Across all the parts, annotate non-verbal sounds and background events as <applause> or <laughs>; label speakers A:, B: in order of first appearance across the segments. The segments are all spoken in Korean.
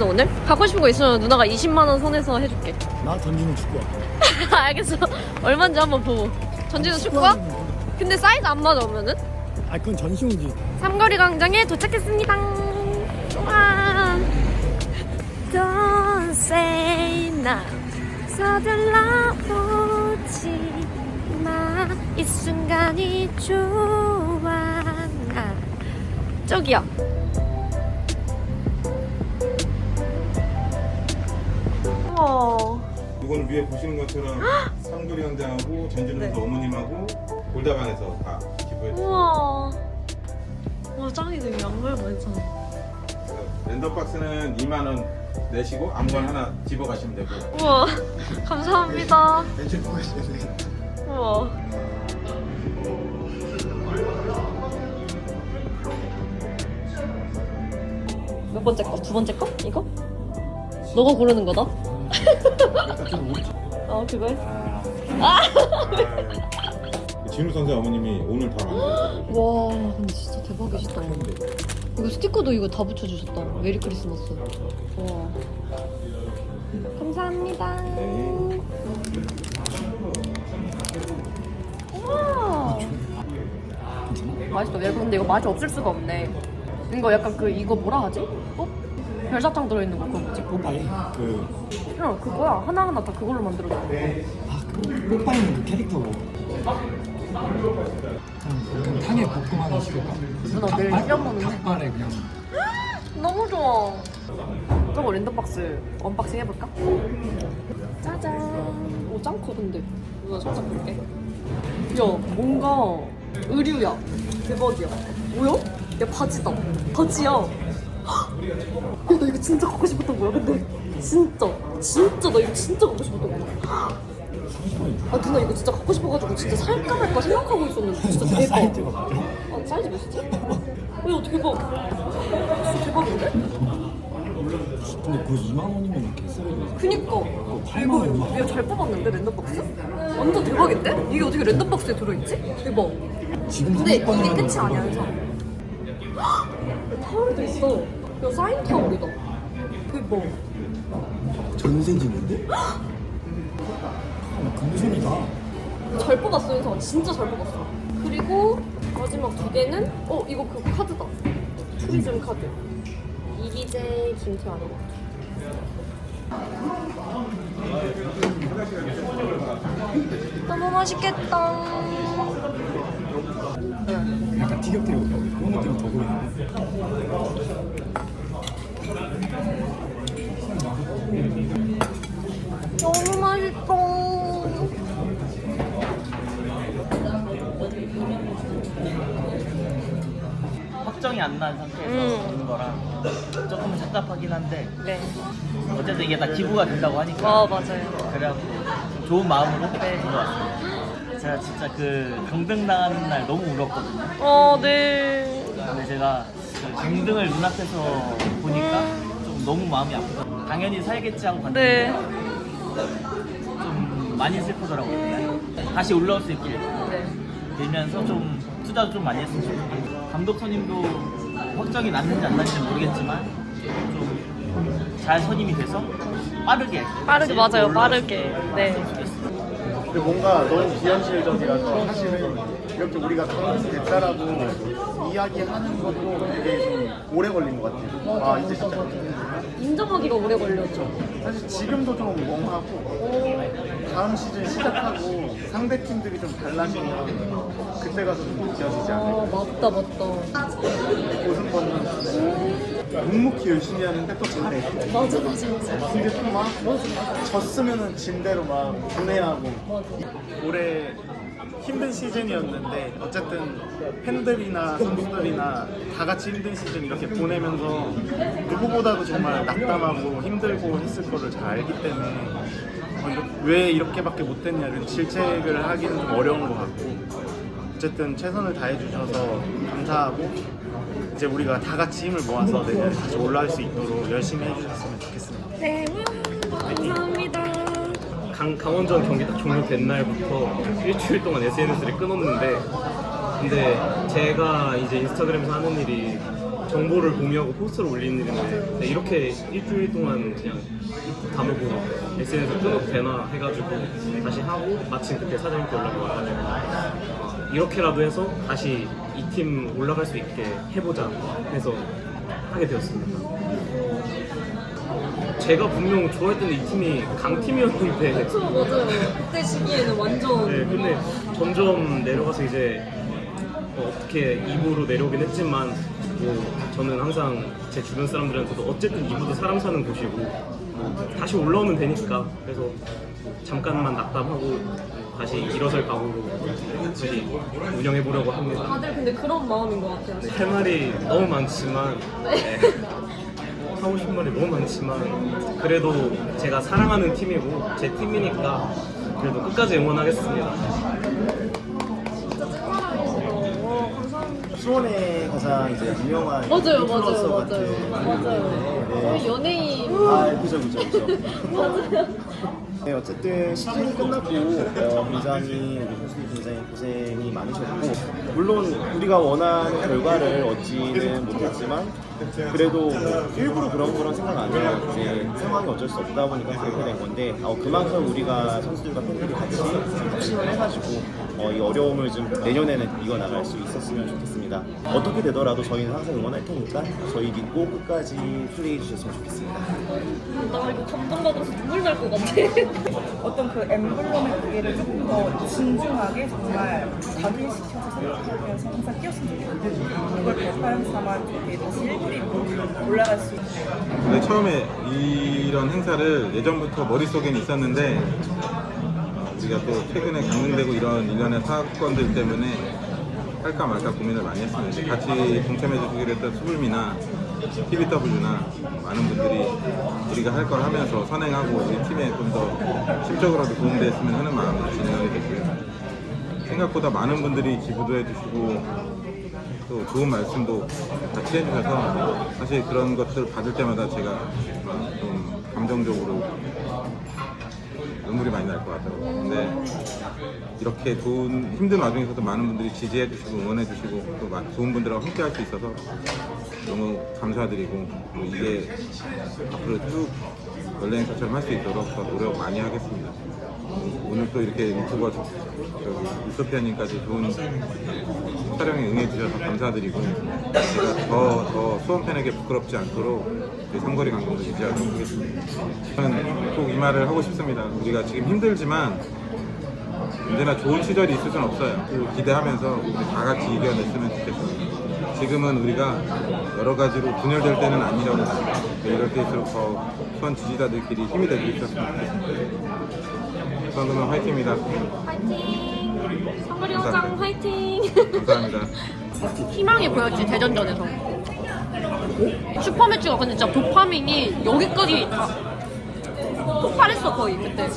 A: 있어 오늘? 갖고 싶은 거 있으면 누나가 20만 원 선에서 해줄게.
B: 나 던지는 축구야. <laughs>
A: 알겠어. 얼마인지 한번 보고. 전지도 축구야? 근데 사이즈 안 맞아 오면은?
B: 아 그건 전시용지.
A: 삼거리 광장에 도착했습니다. 와. Don't say not 서둘러 보지 마. 이 순간이 좋아. 나. 저기야. 우와.
C: 이거는 위에 보시는 것처럼 상돌이 현장하고 전진우 선수 어머님하고 골다방에서 다 기부해 주세요.
A: 우와. 와 짱이네 양말 많잖아.
C: 랜덤 박스는 2만 원 내시고 아무거나 하나 집어 가시면 되고요.
A: 우와. <laughs> 감사합니다.
B: 렌즈 보고 있어야 돼.
A: 우와. 몇 번째 거? 두 번째 거? 이거? 너가 고르는 거다? 어 그걸?
C: 진우 선수 어머님이 오늘 다 만들었어요.
A: 와 근데 진짜 대박이시다. 이거 스티커도 이거 다 붙여주셨다. 메리 크리스마스. 와. 감사합니다.
C: 네.
A: 우와. 맛있다. 야 근데 이거 맛이 없을 수가 없네. 이거 약간 그 이거 뭐라 하지? 어? 별사탕 들어있는 거 그거 뭐지?
B: 뽀빠이.
C: 그
A: 야 그거야 하나하나 다 그걸로 만들어줘
B: 아그 뽀빠이는 그 캐릭터고. 그럼 탕에 볶음하기 싫을까?
A: 누나 내일
B: 닭발?
A: 시험 보는데
B: 닭발에 그냥. <gasps>
A: 너무 좋아. 저거 랜덤박스 언박싱 해볼까? 짜잔. 오, 짱 커, 근데. 누나 살짝 볼게. 야, 뭔가 의류야. 대박이야. 뭐야? 야, 바지다. 바지야. 헉! <gasps> 야, 진짜 갖고 싶었던 거야, 근데. 진짜. 진짜, 나 이거 진짜 갖고 싶었던 거야. 헉! 아, 누나 이거 진짜 갖고 싶어가지고 진짜 살까 말까 생각하고 있었는데. 진짜 대박. 아, 사이즈 몇이지? 야, 대박. 진짜 대박인데?
B: 근데 그거 2만 원이면 이렇게 써야 돼.
A: 그니까
B: 어,
A: 이거? 이거 잘 뽑았는데 랜덤박스? 완전 대박인데? 이게 어떻게 랜덤박스에 들어있지? 대박
B: 지금
A: 근데 이게 끝이 아니야 그래서 <gasps> 타월도 있어 이거 사인 타월이다 대박
B: 전세진인데? 아, 금손이다.
A: 잘 뽑았어 윤서 진짜 잘 뽑았어. 그리고 마지막 두 개는 어 이거 그 카드다. 투리즘 카드. 이기재 김태환. 너무 맛있겠다.
B: 약간 티격태격. 그런 느낌이 더 보이네.
A: 너무 맛있어
D: 확정이 안 난 상태에서
A: 음.
D: 먹는 거랑 조금 답답하긴 한데
A: 네
D: 어쨌든 이게 다 기부가 된다고 하니까
A: 어, 맞아요
D: 그래갖고 좋은 마음으로
A: 네.
D: 들어왔어요. 제가 진짜 그 강등 당하는 날 너무 울었거든요.
A: 어 네
D: 근데 제가 그 강등을 눈앞에서 보니까 좀 너무 마음이 아프다. 당연히 살겠지 하고
A: 네.
D: 갔는데 좀 많이 슬프더라고요. 다시 올라올 수 있길
A: 네.
D: 빌면서 좀 투자도 좀 많이 했으면 좋겠고 감독 선임도 확정이 났는지 안 났는지 모르겠지만 좀 잘 선임이 돼서 빠르게
A: 빠르게 맞아요. 빠르게. 네
E: 근데 뭔가 너무 비현실적이라서 사실은 이렇게 우리가 강릉 됐다라고 이야기하는 것도 되게 좀 오래 걸린 것 같아요. 아 이제 진짜
A: 인정하기가 오래 걸렸죠
E: 사실 지금도 좀 멍하고 다음 시즌 시작하고 상대 팀들이 좀 달라지면 그때 가서 좀 느껴지지
A: 아
E: 않을까.
A: 맞다 맞다
E: 고승범은 묵묵히 열심히 하는데 또 잘해.
A: 맞아 맞아 맞아
E: 근데 또 막 졌으면은 진 대로 막 분해하고 올해 힘든 시즌이었는데 어쨌든 팬들이나 선수들이나 다 같이 힘든 시즌 이렇게 보내면서 누구보다도 정말 낙담하고 힘들고 했을 거를 잘 알기 때문에 어, 이렇- 왜 이렇게밖에 못했냐는 질책을 하기는 좀 어려운 것 같고 어쨌든 최선을 다해 주셔서 감사하고 이제 우리가 다 같이 힘을 모아서 내년에 다시 올라갈 수 있도록 열심히 해주셨으면 좋겠습니다.
A: 네 감사합니다
F: 강, 강원전 경기 딱 종료된 날부터 일주일 동안 SNS를 끊었는데 근데 제가 이제 인스타그램에서 하는 일이 정보를 공유하고 포스트를 올리는 일인데 근데 이렇게 일주일 동안 그냥 담으고 SNS 끊어도 되나 해가지고 다시 하고 마침 그때 사장님께 연락이 와가지고 어, 이렇게라도 해서 다시 이 팀 올라갈 수 있게 해보자 해서 하게 되었습니다. 제가 분명 좋아했던 이 팀이 강팀이었는데
A: 그쵸 맞아요. 그때 시기에는 완전
F: 네, 근데 점점 내려가서 이제 어, 어떻게 2부로 내려오긴 했지만 뭐 저는 항상 제 주변 사람들한테도 어쨌든 2부도 사람 사는 곳이고 뭐 다시 올라오면 되니까 그래서 잠깐만 낙담하고 다시 일어설 각오로 다시 운영해 보려고 합니다.
A: 다들 근데 그런 마음인 것 같아요.
F: 네, 할 말이 너무 많지만 네. 하고 싶은 말이 너무 많지만 그래도 제가 사랑하는 팀이고 제 팀이니까 그래도 끝까지 응원하겠습니다.
E: 수원의 가장 이제 유명한
A: 맞아요, 맞아요, 맞아요, 맞아요.
E: 네.
A: 거의 연예인
E: 아, 그죠, 그죠, 그죠. 네, 어쨌든 시즌이 끝났고 어, 굉장히 우리 선수들이 굉장히 고생이 많으셨고 물론 우리가 원하는 결과를 얻지는 못했지만 그래도 뭐 일부러 그런 거랑 생각 안 해요. 이제 상황이 어쩔 수 없다 보니까 그렇게 된 건데 어, 그만큼 우리가 선수들과 팬들이 같이 확신을 해가지고 어, 이 어려움을 좀 내년에는 이겨나갈 수 있었으면 좋겠습니다. 어떻게 되더라도 저희는 항상 응원할 테니까 저희 믿고 끝까지 플레이해 주셨으면 좋겠습니다.
A: 나 이거 감동받아서 눈물 날 것 같아. <laughs>
G: 어떤 그 엠블럼의 무게를 조금 더 진중하게 정말 각인시켜서 생각하면서 항상 뛰었으면 좋겠고 그걸 대파양 삼아 이렇게 다시 1그리로 올라갈 수 있는
C: 근데 처음에 이런 행사를 예전부터 머릿속엔 있었는데 어, 우리가 또 최근에 강릉되고 이런 일련의 사건들 때문에 할까 말까 고민을 많이 했습니다. 같이 동참해 주기로 했던 수불미나 TBW나 많은 분들이 우리가 할 걸 하면서 선행하고 우리 팀에 좀 더 심적으로도 도움됐으면 하는 마음으로 진행하게 됐고요. 생각보다 많은 분들이 기부도 해주시고 또 좋은 말씀도 같이 해주셔서 사실 그런 것들 받을 때마다 제가 좀 감정적으로 눈물이 많이 날 것 같더라고요. 근데 이렇게 좋은 힘든 와중에서도 많은 분들이 지지해 주시고 응원해 주시고 또 마- 좋은 분들하고 함께 할 수 있어서 너무 감사드리고 또 이게 앞으로 쭉 연예인 사처럼 할 수 있도록 더 노력 많이 하겠습니다. 오늘 또 이렇게 유튜버 저- 저기 유소피아님까지 좋은 촬영에 응해주셔서 감사드리고 제가 더, 더 수원 팬에게 부끄럽지 않도록 우리 삼거리 강동도 유지하도록 하겠습니다. 저는 꼭 이 말을 하고 싶습니다. 우리가 지금 힘들지만 언제나 좋은 시절이 있을 순 없어요. 그 기대하면서 우리 다 같이 이겨냈으면 좋겠어요. 지금은 우리가 여러 가지로 분열될 때는 아니라고 생각해요. 이럴 때일수록 더 수원 지지자들끼리 힘이 될 수 있었으면 좋겠습니다. 수원금은 화이팅입니다.
A: 화이팅! 성거리
C: 감사합니다.
A: 영장 화이팅!
C: 감사합니다. <laughs>
A: 희망이 보였지 대전전에서. 슈퍼매치가 근데 진짜 도파민이 여기까지 다 폭발했어 거의 그때.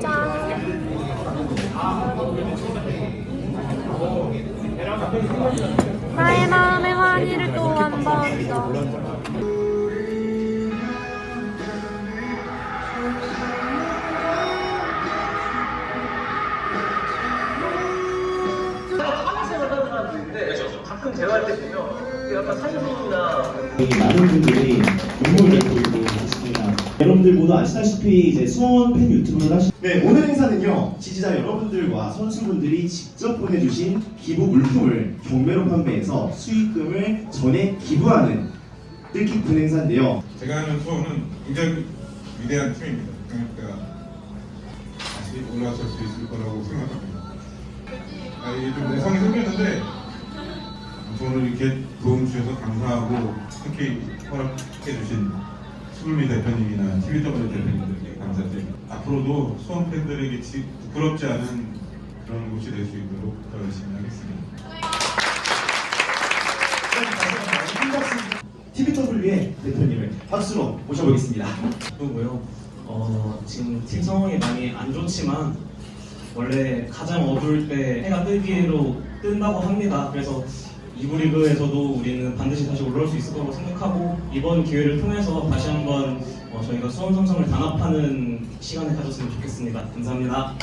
A: 짠. 나의 마음의 환희를 또 한 번 더.
F: 가끔 대화할 때 보면 약간 사진이나
H: 여기 많은 분들이 눈물을 보이고 계십니다. 여러분들 모두 아시다시피 이제 수원 팬 유튜브를 하시. 네 오늘 행사는요 지지자 여러분들과 선수분들이 직접 보내주신 기부 물품을 경매로 판매해서 수익금을 전액 기부하는 뜻깊은 행사인데요.
C: 제가 하는 수원은 굉장히 위대한 팀입니다. 그러니까 다시 올라설 수 있을 거라고 생각합니다. 아, 이게 좀 내성이 생겼는데 오늘 이렇게 도움 주셔서 감사하고 특히 허락해 주신 수불미 대표님이나 TVW 대표님들께 감사드립니다. 앞으로도 수원 팬들에게 지- 부끄럽지 않은 그런 곳이 될 수 있도록 더 열심히 하겠습니다.
H: TVW의 대표님을 박수로 모셔보겠습니다.
F: 그리고요. 어, 지금 팀 상황이 많이 안 좋지만 원래 가장 어두울 때 해가 뜨기로 뜬다고 합니다. 그래서 이부 리그에서도 우리는 반드시 다시 올라올 수 있을 거라고 생각하고 이번 기회를 통해서 다시 한번 어, 저희가 수원 삼성을 단합하는 시간을 가졌으면 좋겠습니다. 감사합니다.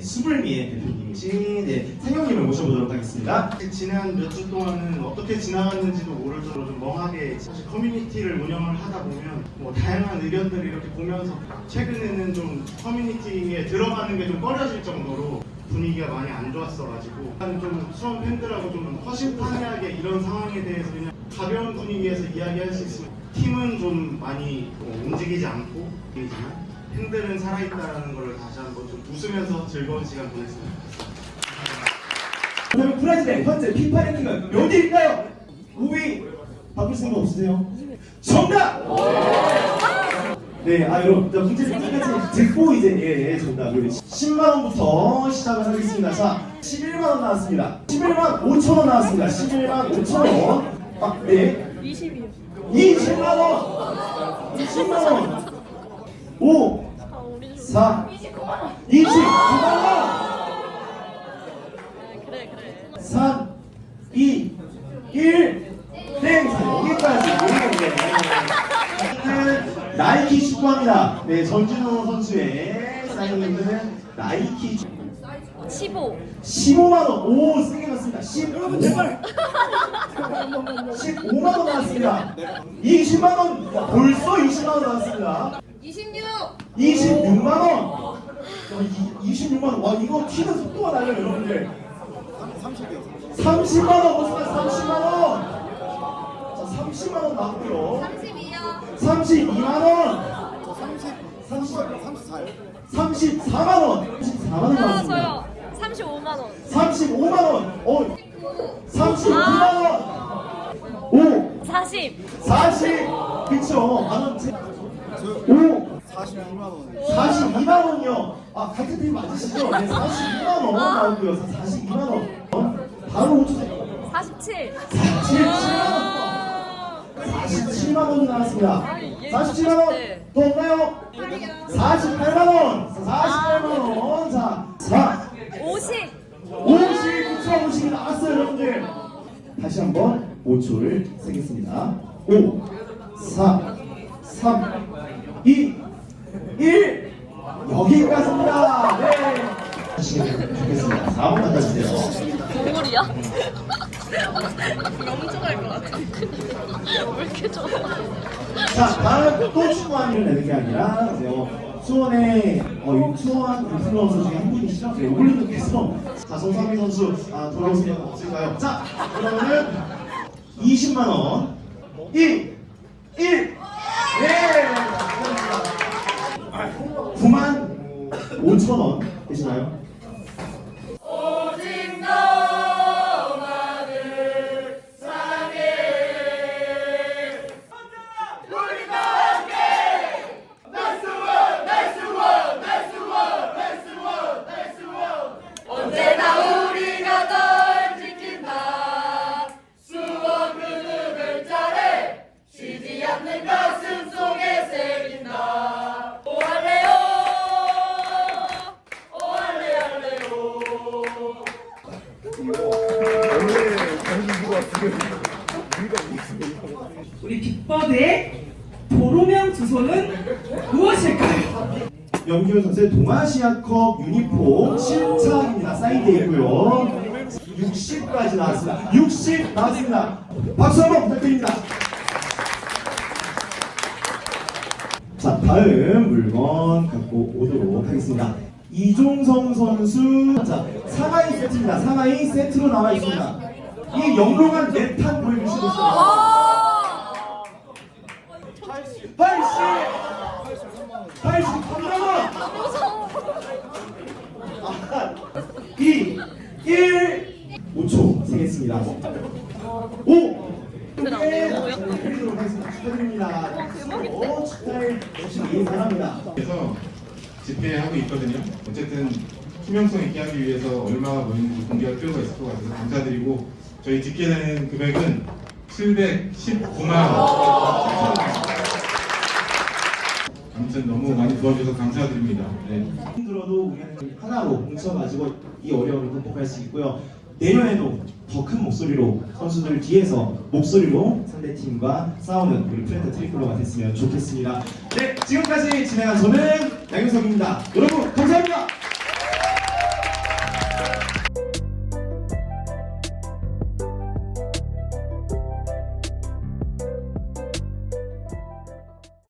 H: 수불미의 대표님이신 네, 상영님을 모셔보도록 하겠습니다.
E: 지난 몇 주 동안은 어떻게 지나갔는지도 모를 정도로 좀 멍하게 사실 커뮤니티를 운영을 하다 보면 뭐 다양한 의견들을 이렇게 보면서 최근에는 좀 커뮤니티에 들어가는 게 좀 꺼려질 정도로 분위기가 많이 안 좋았어가지고 한좀 수원 팬들하고 좀 허심탄회하게 이런 상황에 대해서 그냥 가벼운 분위기에서 이야기할 수 있으면 팀은 좀 많이 뭐 움직이지 않고 이지만 팬들은 살아있다라는 걸 다시 한번 좀 웃으면서 즐거운 시간 보냈습니다.
H: 그다음에 브라질의 현재 피파 랭킹은 몇 위일까요? 5위 바꿀 생각 없으세요? 정답! 네, 아 여러분, 자, 문제 끝까지 듣고 이제 예, 예, 정답을 10만 원부터 시작을 하겠습니다. 자, 11만 원 나왔습니다. 11만 5천 원 나왔습니다. 11만 5천 원. 아, 네.
A: 20이요.
H: 20만 원. 20만 원. 5, 4, 29만 원.
A: 그래 그래.
H: 3, 2, 1, 땡! 자, 여기까지. 네. 나이키 축구합니다. 네, 전진호 선수의 사인은 나이키 축구.
A: 15.
H: 15만 원. 오, 세게 갔습니다. 15. 제발. 15만 원 나왔습니다. 20만원. 벌써 20만 원 나왔습니다.
A: 26.
H: 26만원. 26만 원. 와, 이거 튀는 속도가 달라요, 여러분들. 30만 원 보시면 30만 원. 자, 30만 원 나왔고요.
A: 32요.
H: 32만 원. 30 34요? 34만 원. 34만
A: 원아
H: 나왔습니다.
A: 저요. 35만 원.
H: 35만 원. 어. 35만 원. 5
A: 40.
H: 40. 그쵸. 만 원. 5 42만 원. 42만 원이요. 아, 같은 팀 맞으시죠? 네, 42만 원 나오고요. 42만 원. 어? 바로 5초.
A: 47.
H: 47만 원. 47만 원이 나왔습니다.
A: 아니, 얘
H: 47만 원.
A: 네.
H: 또 없나요? 48만 원. 48만 원. 자, 4,
A: 50.
H: 50, 9초 50이 나왔어요, 여러분들. 다시 한번 5초를 세겠습니다. 5, 4, 3, 2, 1. 여기까지입니다. 네. 하시면 좋겠습니다. 4번 갖다 주세요.
A: 동물이야? 너무 좋아할 것 같아. <laughs> 왜 이렇게 좋아?
H: 자, 다음 또 축구하는 내는 게 아니라 이제 어, 수원의 어, 이 수원 인플루언서 중에 한 분이시죠? 네, 올림픽에서 자, 송상민 선수 아, 돌아올 생각 없을까요? 자, 그러면은 20만 원 1, 1, 네, 감사합니다. 9만 5천 원
G: 되시나요?
H: 염기훈 선수의 동아시아컵 유니폼 실착입니다. 사인되어 있고요. 60까지 나왔습니다. 60 나왔습니다. 박수 한번 부탁드립니다. 자, 다음 물건 갖고 오도록 하겠습니다. 이종성 선수, 자, 상하이 세트입니다. 상하이 세트로 나와 있습니다. 이 영롱한 내탄 보여주시겠어요? 80! 83만 원! 아, 2, 1, 5초 세겠습니다. 5! 드리도록 하겠습니다. 축하드립니다. 오, 축하해 주시기 바랍니다.
C: 그래서 집회 하고 있거든요. 어쨌든 투명성 있게 하기 위해서 얼마가 모이는지 공개할 필요가 있을 것 같아서 감사드리고 저희 집계 되는 금액은 719만 아무튼 너무 많이 도와주셔서 감사드립니다. 네.
H: 힘들어도 우리는 하나로 뭉쳐가지고 이 어려움을 극복할 수 있고요. 내년에도 더 큰 목소리로 선수들 뒤에서 목소리로 상대팀과 싸우는 우리 프렌트 트리플러가 됐으면 좋겠습니다. 네, 지금까지 진행한 저는 양윤석입니다. 여러분 감사합니다.